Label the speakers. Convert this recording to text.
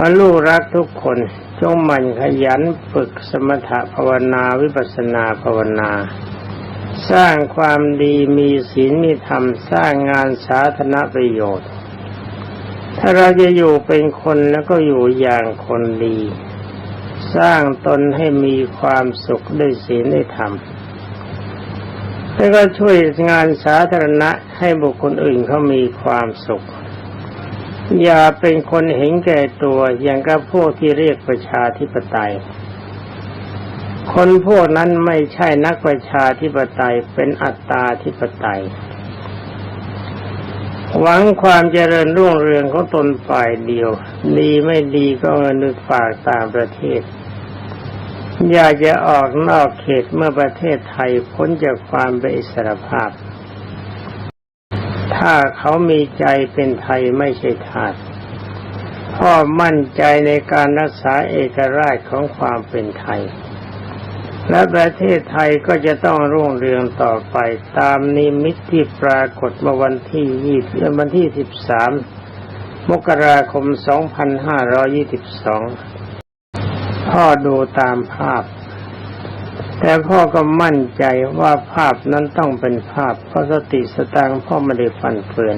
Speaker 1: ขอลูกรักทุกคนจงหมั่นขยันฝึกสมถภาวนาวิปัสสนาภาวนา สร้างความดีมีศีลมีธรรมสร้างงานสาธารณประโยชน์ ถ้าเราจะอยู่เป็นคนแล้วก็อยู่อย่างคนดี สร้างตนให้มีความสุขด้วยศีลด้วยธรรมแล้วก็ช่วยงานสาธารณะให้บุคคลอื่นเขามีความสุข อย่าเป็นคนเห็นแก่ตัวอย่างกับพวกที่เรียกประชาธิปไตย คนพวกนั้นไม่ใช่นักประชาธิปไตยเป็นอัตตาธิปไตย หวังความเจริญรุ่งเรืองของตนฝ่ายเดียว ดีไม่ดีก็เงินนึกฝากต่างประเทศ อยากจะออกนอกเขตเมื่อประเทศไทยพ้นจากความเป็นอิสรภาพ ถ้าเขามีใจเป็นไทยไม่ใช่ทาสพ่อมั่นใจในการรักษาเอกราชของความเป็นไทย และประเทศไทยก็จะต้องรุ่งเรืองต่อไปตามนิมิตที่ปรากฏเมื่อวันที่ยี่วันที่สิบสามมกราคมสองพันห้าร้อยี่สิบสองพ่อดูตามภาพ แต่พ่อก็มั่นใจว่าภาพนั้นต้องเป็นภาพเพราะสติสตางค์พ่อไม่ได้ฟันเฟือน